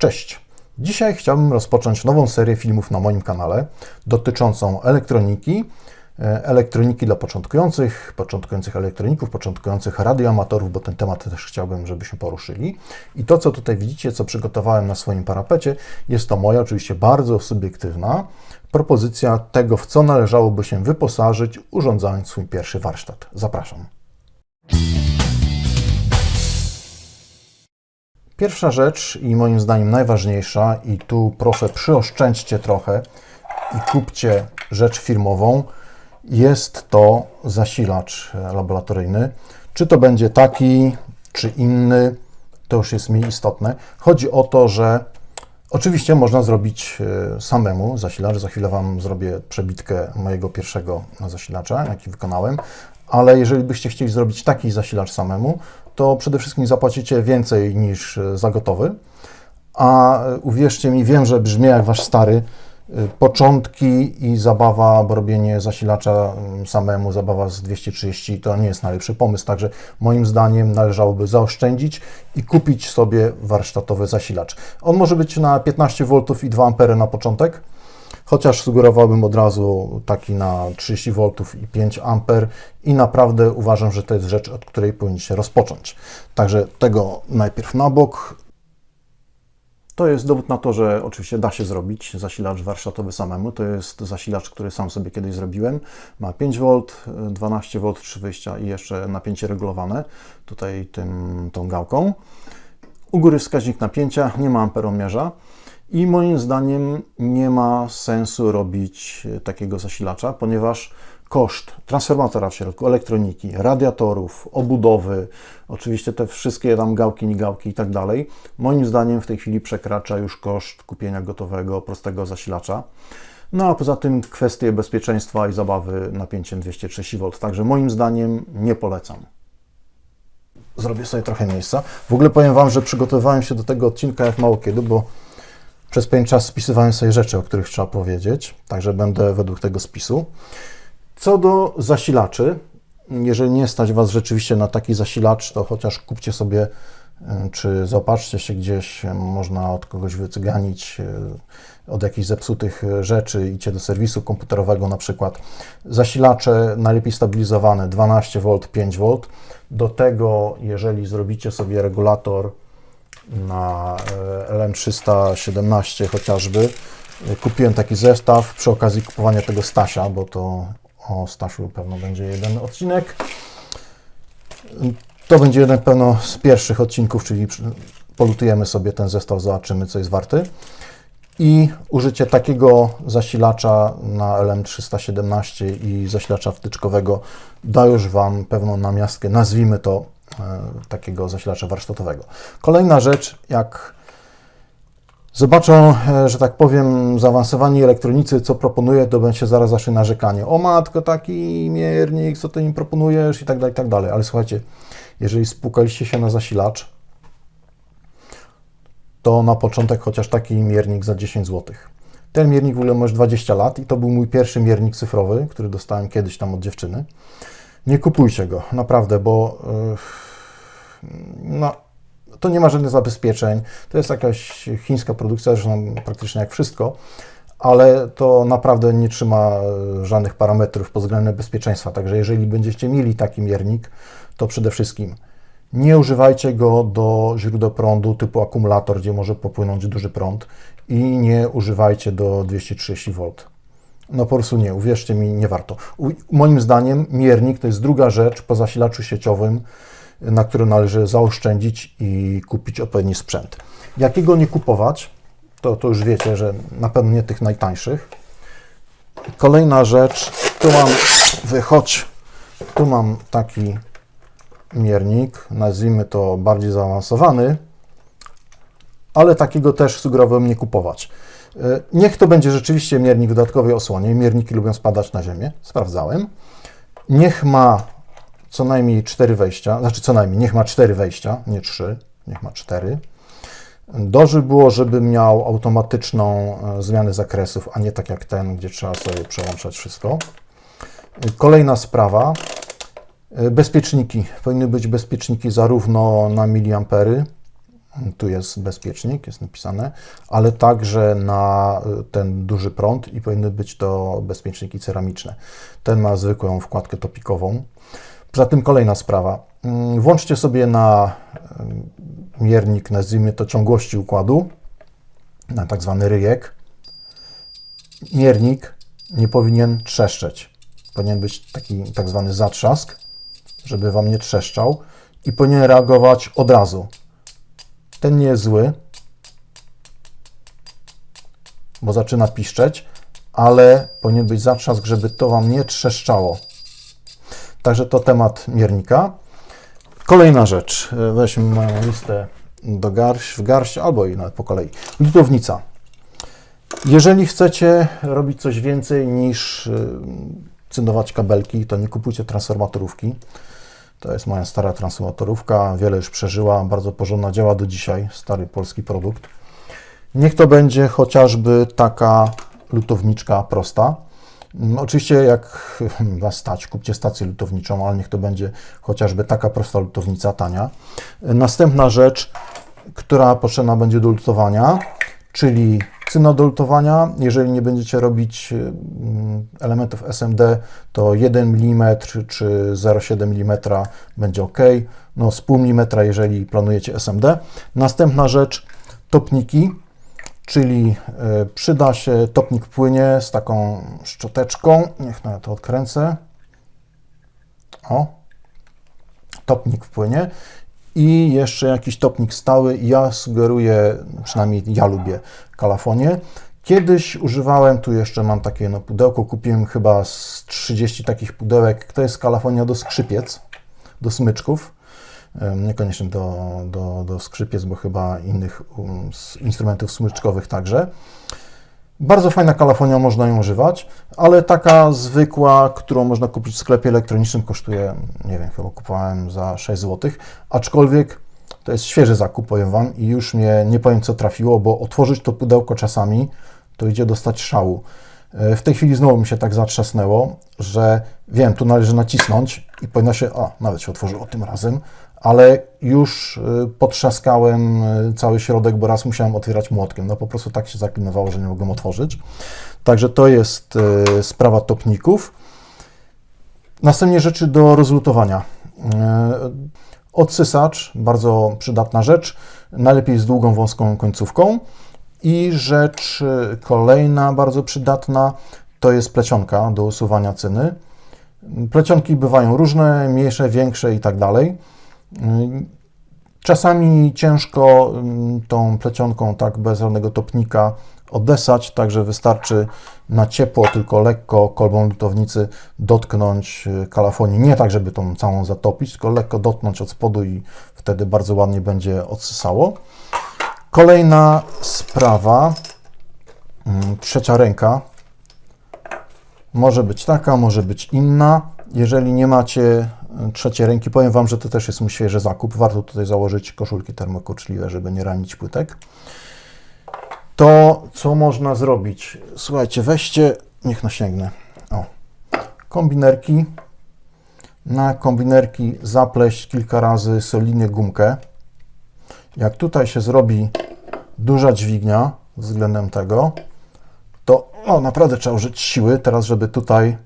Cześć! Dzisiaj chciałbym rozpocząć nową serię filmów na moim kanale dotyczącą elektroniki, e, elektroniki dla początkujących, początkujących elektroników, początkujących radioamatorów, bo ten temat też chciałbym, żebyśmy poruszyli. I to, co tutaj widzicie, co przygotowałem na swoim parapecie, jest to moja oczywiście bardzo subiektywna propozycja tego, w co należałoby się wyposażyć, urządzając swój pierwszy warsztat. Zapraszam. Pierwsza rzecz i moim zdaniem najważniejsza, i tu proszę przyoszczędźcie trochę i kupcie rzecz firmową, jest to zasilacz laboratoryjny. Czy to będzie taki, czy inny, to już jest mniej istotne. Chodzi o to, że oczywiście można zrobić e, samemu zasilacz. Za chwilę Wam zrobię przebitkę mojego pierwszego zasilacza, jaki wykonałem, ale jeżeli byście chcieli zrobić taki zasilacz samemu, to przede wszystkim zapłacicie więcej niż e, za gotowy. A e, uwierzcie mi, wiem, że brzmi jak wasz stary. E, początki i zabawa, bo robienie zasilacza mm, samemu, zabawa z 230 to nie jest najlepszy pomysł. Także moim zdaniem należałoby zaoszczędzić i kupić sobie warsztatowy zasilacz. On może być na 15 V i 2 A na początek chociaż sugerowałbym od razu taki na 30 V i 5 A i naprawdę uważam, że to jest rzecz, od której powinniście rozpocząć. Także tego najpierw na bok. To jest dowód na to, że oczywiście da się zrobić zasilacz warsztatowy samemu. To jest zasilacz, który sam sobie kiedyś zrobiłem. Ma 5 V, 12 V, 3 wyjścia i jeszcze napięcie regulowane tutaj tym, tą gałką. U góry wskaźnik napięcia, nie ma amperomierza. I moim zdaniem nie ma sensu robić e, takiego zasilacza, ponieważ koszt transformatora w środku, elektroniki, radiatorów, obudowy, oczywiście te wszystkie tam gałki, nigałki i tak dalej, moim zdaniem w tej chwili przekracza już koszt kupienia gotowego, prostego zasilacza. No a poza tym kwestie bezpieczeństwa i zabawy napięciem 230 V. Także moim zdaniem nie polecam. Zrobię sobie trochę miejsca. W ogóle powiem Wam, że przygotowywałem się do tego odcinka jak mało kiedy, bo przez pewien czas spisywałem sobie rzeczy, o których trzeba powiedzieć, także będę według tego spisu. Co do zasilaczy, jeżeli nie stać Was rzeczywiście na taki zasilacz, to chociaż kupcie sobie, czy zaopatrzcie się gdzieś, y, można od kogoś wycyganić, y, od jakichś zepsutych rzeczy, idźcie do serwisu komputerowego na przykład. Zasilacze najlepiej stabilizowane 12V, 5V. Do tego, jeżeli zrobicie sobie regulator na e, LM317 chociażby. Kupiłem taki zestaw przy okazji kupowania tego Stasia, bo to o Stasiu pewno będzie jeden odcinek. To będzie jeden pewno z pierwszych odcinków, czyli polutujemy sobie ten zestaw, zobaczymy co jest warty. I użycie takiego zasilacza na LM317 i zasilacza wtyczkowego da już Wam pewną namiastkę, nazwijmy to E, takiego zasilacza warsztatowego. Kolejna rzecz, jak zobaczą, e, że tak powiem, zaawansowani elektronicy, co proponuję, to będzie zaraz zacznie narzekanie. O matko, taki miernik, co ty im proponujesz i tak dalej, i tak dalej. Ale słuchajcie, jeżeli spukaliście się na zasilacz, to na początek chociaż taki miernik za 10 zł. Ten miernik w ogóle ma już 20 lat i to był mój pierwszy miernik cyfrowy, który dostałem kiedyś tam od dziewczyny. Nie kupujcie go, naprawdę, bo yy, no, to nie ma żadnych zabezpieczeń. To jest jakaś chińska produkcja, zresztą praktycznie jak wszystko, ale to naprawdę nie trzyma e, żadnych parametrów pod względem bezpieczeństwa. Także jeżeli będziecie mieli taki miernik, to przede wszystkim nie używajcie go do źródeł prądu typu akumulator, gdzie może popłynąć duży prąd i nie używajcie do 230 V. No po prostu nie, uwierzcie mi, nie warto. U, moim zdaniem miernik to jest druga rzecz po zasilaczu sieciowym, na którym należy zaoszczędzić i kupić odpowiedni sprzęt. Jakiego nie kupować, to, to już wiecie, że na pewno nie tych najtańszych. Kolejna rzecz, tu mam, wychodź, tu mam taki miernik, nazwijmy to bardziej zaawansowany, ale takiego też sugerowałem nie kupować. E, niech to będzie rzeczywiście miernik w dodatkowej osłonie. Mierniki lubią spadać na ziemię, sprawdzałem. Niech ma co najmniej cztery wejścia, znaczy co najmniej, niech ma cztery wejścia, nie trzy, niech ma cztery. Dobrze było, żeby miał automatyczną e, zmianę zakresów, a nie tak jak ten, gdzie trzeba sobie przełączać wszystko. Kolejna sprawa. E, bezpieczniki. Powinny być bezpieczniki zarówno na miliampery, tu jest bezpiecznik, jest napisane, ale także na ten duży prąd i powinny być to bezpieczniki ceramiczne. Ten ma zwykłą wkładkę topikową. Poza tym kolejna sprawa. Mm, włączcie sobie na miernik, nazwijmy to ciągłości układu, na tak zwany ryjek. Miernik nie powinien trzeszczeć. Powinien być taki tak zwany zatrzask, żeby Wam nie trzeszczał i powinien reagować od razu. Ten nie jest zły, bo zaczyna piszczeć, ale powinien być zatrzask, żeby to Wam nie trzeszczało. Także to temat miernika. Kolejna rzecz. Weźmy moją listę do garść, w garść albo i nawet po kolei. Lutownica. Jeżeli chcecie robić coś więcej niż y, cyndować kabelki, to nie kupujcie transformatorówki. To jest moja stara transformatorówka, wiele już przeżyła, bardzo porządna, działa do dzisiaj, stary polski produkt. Niech to będzie chociażby taka lutowniczka prosta. Mm, oczywiście jak Was stać, kupcie stację lutowniczą, ale niech to będzie chociażby taka prosta lutownica, tania. Następna rzecz, która potrzebna będzie do lutowania, czyli cyna do lutowania. Jeżeli nie będziecie robić mm, elementów SMD, to 1 mm czy 0,7 mm będzie ok. No z pół mm, jeżeli planujecie SMD. Następna rzecz, topniki czyli e, przyda się topnik płynie z taką szczoteczką. Niech nawet to odkręcę. O, topnik wpłynie i jeszcze jakiś topnik stały. Ja sugeruję, przynajmniej ja lubię kalafonie. Kiedyś używałem, tu jeszcze mam takie no, pudełko, kupiłem chyba z 30 takich pudełek. To jest kalafonia do skrzypiec, do smyczków niekoniecznie do, do, do skrzypiec, bo chyba innych um, instrumentów smyczkowych także. Bardzo fajna kalafonia, można ją używać, ale taka zwykła, którą można kupić w sklepie elektronicznym, kosztuje, nie wiem, chyba kupowałem za 6 zł, aczkolwiek to jest świeży zakup, powiem Wam, i już mnie nie powiem, co trafiło, bo otworzyć to pudełko czasami, to idzie dostać szału. E, w tej chwili znowu mi się tak zatrzasnęło, że wiem, tu należy nacisnąć i powinno się, a nawet się otworzyło tym razem, ale już y, potrzaskałem y, cały środek, bo raz musiałem otwierać młotkiem. No po prostu tak się zaklinowało, że nie mogłem otworzyć. Także to jest y, sprawa topników. Następnie rzeczy do rozlutowania. Odsysacz, bardzo przydatna rzecz, najlepiej z długą, wąską końcówką. I rzecz kolejna, bardzo przydatna, to jest plecionka do usuwania cyny. Plecionki bywają różne, mniejsze, większe i tak dalej. Czasami ciężko mm, tą plecionką tak bez żadnego topnika odesać, także wystarczy na ciepło, tylko lekko kolbą lutownicy dotknąć y, kalafonii. Nie tak, żeby tą całą zatopić, tylko lekko dotknąć od spodu i wtedy bardzo ładnie będzie odsysało. Kolejna sprawa, mm, trzecia ręka. Może być taka, może być inna. Jeżeli nie macie trzeciej ręki. Powiem Wam, że to też jest świeży zakup. Warto tutaj założyć koszulki termokurczliwe, żeby nie ranić płytek. To, co można zrobić? Słuchajcie, weźcie, niech nasięgnę. O, kombinerki. Na kombinerki zapleść kilka razy solidnie gumkę. Jak tutaj się zrobi duża dźwignia względem tego, to o, naprawdę trzeba użyć siły teraz, żeby tutaj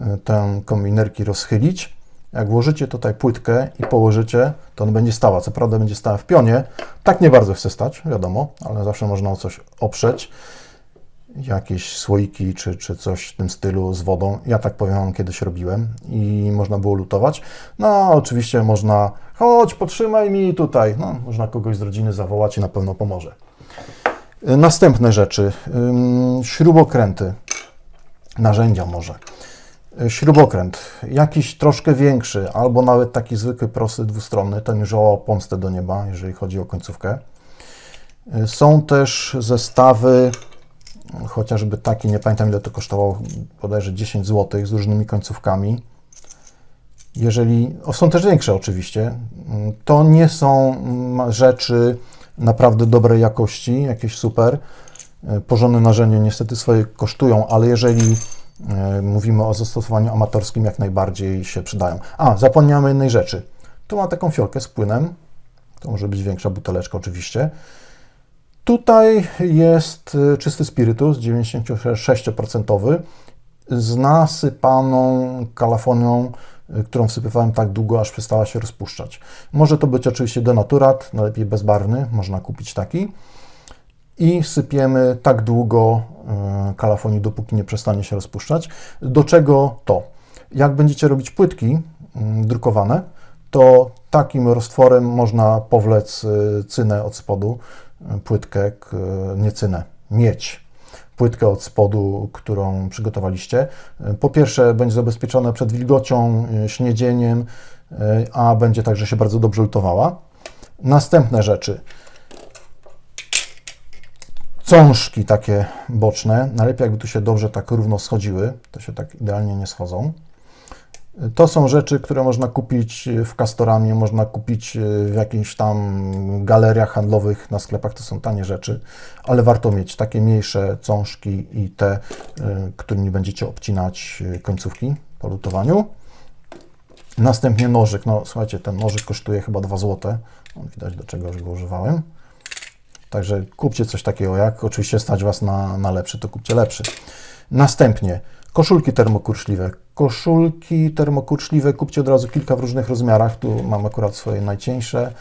e, tę kombinerki rozchylić. Jak włożycie tutaj płytkę i położycie, to on będzie stała. Co prawda będzie stała w pionie. Tak nie bardzo chce stać, wiadomo, ale zawsze można o coś oprzeć. Jakieś słoiki czy, czy coś w tym stylu z wodą. Ja tak powiem, kiedyś robiłem i można było lutować. No, oczywiście można, chodź, potrzymaj mi tutaj. No, można kogoś z rodziny zawołać i na pewno pomoże. Następne rzeczy. Śrubokręty. Narzędzia może śrubokręt, jakiś troszkę większy, albo nawet taki zwykły, prosty, dwustronny, ten już o pomstę do nieba, jeżeli chodzi o końcówkę. Są też zestawy, chociażby taki, nie pamiętam ile to kosztowało, bodajże 10 zł z różnymi końcówkami. Jeżeli, są też większe oczywiście, to nie są rzeczy naprawdę dobrej jakości, jakieś super. Porządne narzędzia niestety swoje kosztują, ale jeżeli E, mówimy o zastosowaniu amatorskim, jak najbardziej się przydają. A, zapomniałem jednej rzeczy. Tu mam taką fiolkę z płynem. To może być większa buteleczka oczywiście. Tutaj jest y, czysty spirytus, 96% z nasypaną kalafonią, y, którą wsypywałem tak długo, aż przestała się rozpuszczać. Może to być oczywiście denaturat, najlepiej bezbarwny, można kupić taki. I sypiemy tak długo kalafonii, dopóki nie przestanie się rozpuszczać. Do czego to? Jak będziecie robić płytki drukowane, to takim roztworem można powlec cynę od spodu, płytkę, nie cynę, miedź, płytkę od spodu, którą przygotowaliście. Po pierwsze, będzie zabezpieczona przed wilgocią, śniedzieniem, a będzie także się bardzo dobrze lutowała. Następne rzeczy. Cążki takie boczne, najlepiej jakby tu się dobrze tak równo schodziły, to się tak idealnie nie schodzą. To są rzeczy, które można kupić w Castoramie, można kupić w jakichś tam galeriach handlowych, na sklepach, to są tanie rzeczy, ale warto mieć takie mniejsze cążki i te, y, którymi będziecie obcinać y, końcówki po lutowaniu. Następnie nożyk, no słuchajcie, ten nożyk kosztuje chyba 2 zł, widać do czego już go używałem. Także kupcie coś takiego, jak oczywiście stać Was na, na lepszy, to kupcie lepszy. Następnie koszulki termokurczliwe koszulki termokurczliwe kupcie od razu kilka w różnych rozmiarach. Tu mam akurat swoje najcieńsze.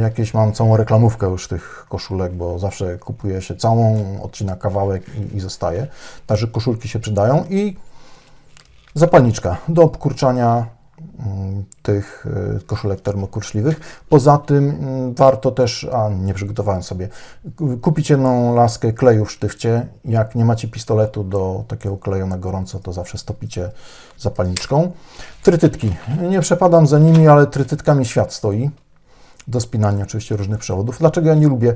Jakieś mam całą reklamówkę już tych koszulek, bo zawsze kupuje się całą, odcina kawałek i, i zostaje. Także koszulki się przydają i zapalniczka do obkurczania Mm, tych y, koszulek termokurczliwych. Poza tym mm, warto też, a nie przygotowałem sobie, kupić jedną laskę kleju w sztywcie. Jak nie macie pistoletu do takiego kleju na gorąco, to zawsze stopicie zapalniczką. Trytytki. Nie przepadam za nimi, ale trytytkami świat stoi. Do spinania oczywiście różnych przewodów. Dlaczego ja nie lubię?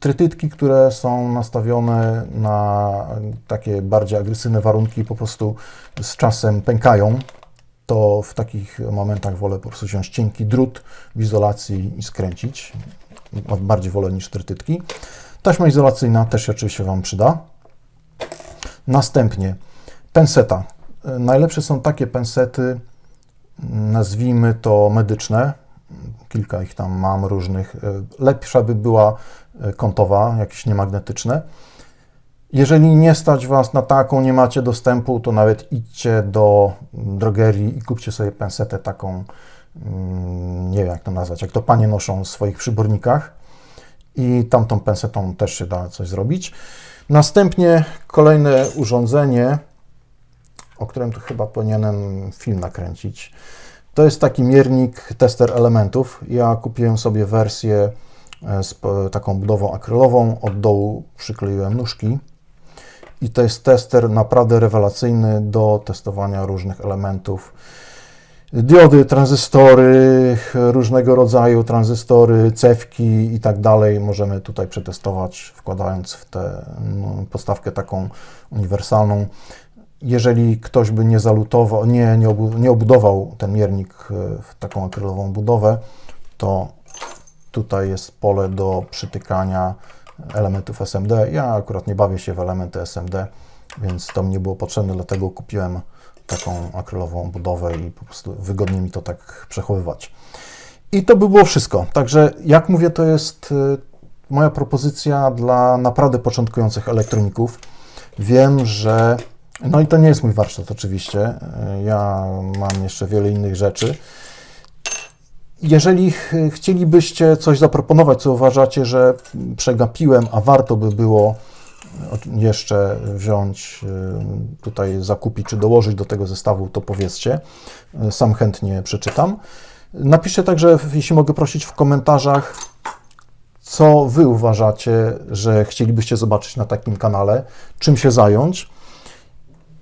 Trytytki, które są nastawione na takie bardziej agresywne warunki, po prostu z czasem pękają to w takich momentach wolę po prostu wziąć cienki drut w izolacji i skręcić. Bardziej wolę niż trytytki. Taśma izolacyjna też oczywiście Wam przyda. Następnie penseta. Najlepsze są takie pensety, nazwijmy to medyczne. Kilka ich tam mam różnych. Lepsza by była kątowa, jakieś niemagnetyczne. Jeżeli nie stać Was na taką, nie macie dostępu, to nawet idźcie do drogerii i kupcie sobie pensetę taką, mm, nie wiem jak to nazwać, jak to panie noszą w swoich przybornikach i tamtą pensetą też się da coś zrobić. Następnie kolejne urządzenie, o którym tu chyba powinienem film nakręcić. To jest taki miernik, tester elementów. Ja kupiłem sobie wersję e, z taką budową akrylową. Od dołu przykleiłem nóżki i to jest tester naprawdę rewelacyjny do testowania różnych elementów. Diody, tranzystory, różnego rodzaju tranzystory, cewki i tak dalej możemy tutaj przetestować, wkładając w tę no, podstawkę taką uniwersalną. Jeżeli ktoś by nie zalutował, nie, nie, nie obudował ten miernik w taką akrylową budowę, to tutaj jest pole do przytykania elementów SMD. Ja akurat nie bawię się w elementy SMD, więc to mi nie było potrzebne, dlatego kupiłem taką akrylową budowę i po prostu wygodnie mi to tak przechowywać. I to by było wszystko. Także jak mówię, to jest y, moja propozycja dla naprawdę początkujących elektroników. Wiem, że no i to nie jest mój warsztat oczywiście. Y, ja mam jeszcze wiele innych rzeczy. Jeżeli chcielibyście coś zaproponować, co uważacie, że przegapiłem, a warto by było jeszcze wziąć, y, tutaj zakupić czy dołożyć do tego zestawu, to powiedzcie. Sam chętnie przeczytam. Napiszcie także, jeśli mogę prosić, w komentarzach, co Wy uważacie, że chcielibyście zobaczyć na takim kanale, czym się zająć.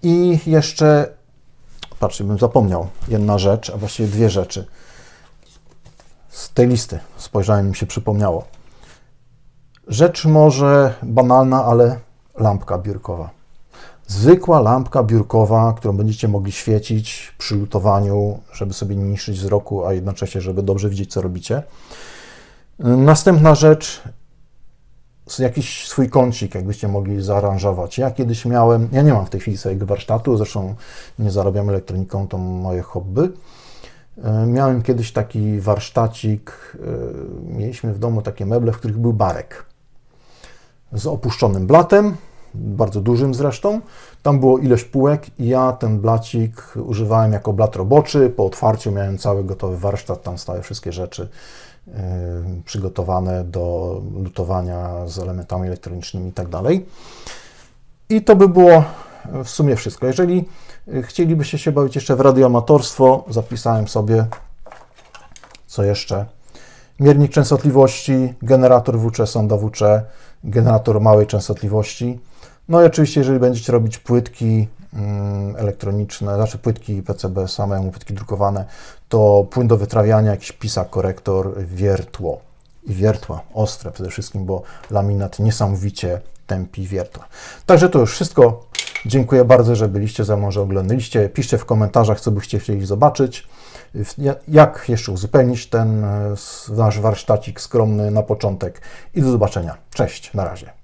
I jeszcze, patrzcie, bym zapomniał, jedna rzecz, a właściwie dwie rzeczy z tej listy. Spojrzałem, mi się przypomniało. Rzecz może banalna, ale lampka biurkowa. Zwykła lampka biurkowa, którą będziecie mogli świecić przy lutowaniu, żeby sobie nie niszczyć wzroku, a jednocześnie, żeby dobrze widzieć, co robicie. Następna rzecz, jakiś swój kącik, jakbyście mogli zaaranżować. Ja kiedyś miałem, ja nie mam w tej chwili swojego warsztatu, zresztą nie zarabiam elektroniką, to moje hobby Miałem kiedyś taki warsztacik, e, mieliśmy w domu takie meble, w których był barek z opuszczonym blatem, bardzo dużym zresztą. Tam było ileś półek i ja ten blacik używałem jako blat roboczy. Po otwarciu miałem cały gotowy warsztat, tam stały wszystkie rzeczy yy, przygotowane do lutowania z elementami elektronicznymi i tak dalej. I to by było w sumie wszystko. Jeżeli chcielibyście się bawić jeszcze w radioamatorstwo, zapisałem sobie co jeszcze. Miernik częstotliwości, generator WC, sonda WC, generator małej częstotliwości. No i oczywiście, jeżeli będziecie robić płytki mm, elektroniczne, znaczy płytki PCB samemu, płytki drukowane, to płyn do wytrawiania, jakiś pisak, korektor, wiertło i wiertła, ostre przede wszystkim, bo laminat niesamowicie tępi wiertła. Także to już wszystko. Dziękuję bardzo, że byliście ze mną, że oglądaliście. Piszcie w komentarzach, co byście chcieli zobaczyć. Jak jeszcze uzupełnić ten e, nasz warsztacik skromny na początek. I do zobaczenia. Cześć, na razie.